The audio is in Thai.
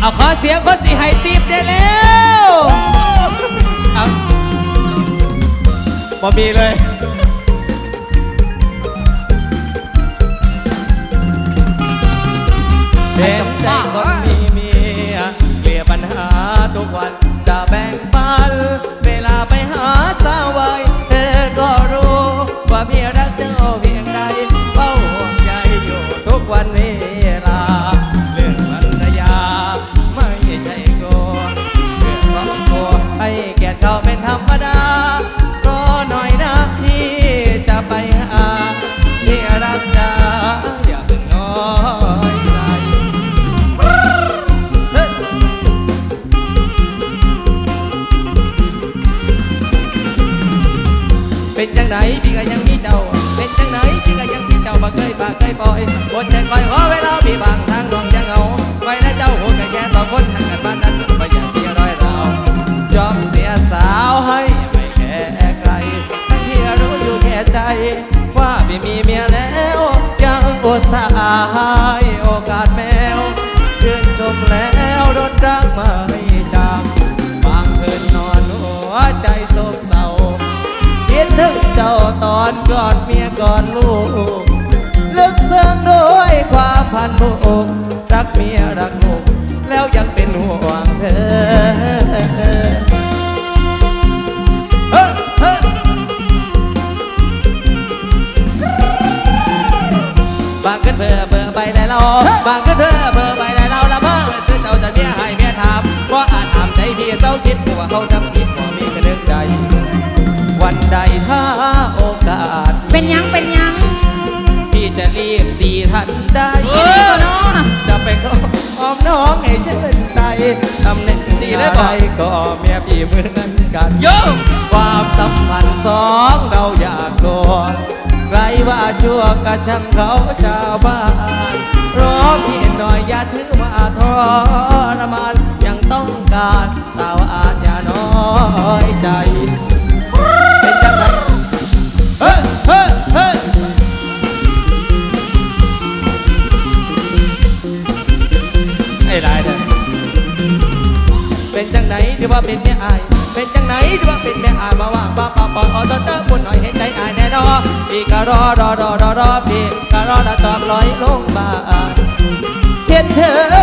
เอาขอเสียงคนสีไฮตีบได้แล้ว เอาบ่มีเลย เป็นจังไหนพี่ก็ยังมีเจ้า เป็นจังไหนพี่ก็ยังมีเจ้าบ่เคยปากเคยปล่อยบนใจคอยขอเวลาพี่บางทางลองยังเอาไว้นะเจ้าหูกันแค่สองคนทางกันบ้านนั้นไม่อยากเสียรอยเรายอมเสียสาวให้ไม่แค่ใครที่รู้อยู่แค่ใจ ว่าพี่มีเมียแล้วยังอุตส่าห์ให้โอกาสแมวชื่นชมแล้วรถรักไม่จำบางคืนนอนหัวใจโศกเศร้า จ้าตอนกอดเมียกอดลูกลึกซึ้งด้วยความพันผูกรักเมียรักลูกแล้วยังเป็นห่วงเธอฮ้ยเฮ้ยบางขึ้นเบื่อเบื่อไปได้เราบางขึ้นเบอเบื่อไปได้เราละเมื่อซื้อเจ้าจะเมียให้เมียถามว่าอาจถามใจพี่เศร้าคิดว่าเขาทำ น้องให้ชื่นใจตำแหน่งสี่เลยบอก อะไรก็เมียพี่เหมือนกัน โย ความสัมพันธ์สองเราอยากโดนใครว่าชั่วก็ช่างเขาชาวบ้านรอพี่หน่อยอย่าถือว่าทรมานยังต้องการแต่ว่าอาจอย่าน้อยใจ เป็นจังไหนหรือว่าเป็นแม่อาย เป็นจังไหนหรือว่าเป็นแม่อายมาว่างป้าป้าปออตเตอร์ปุ่นหน่อยเห็นใจอายแน่นอนพี่ก็รอรอรอรอรอพี่ก็รอรอตอบลอยลงบาเห็นเธอ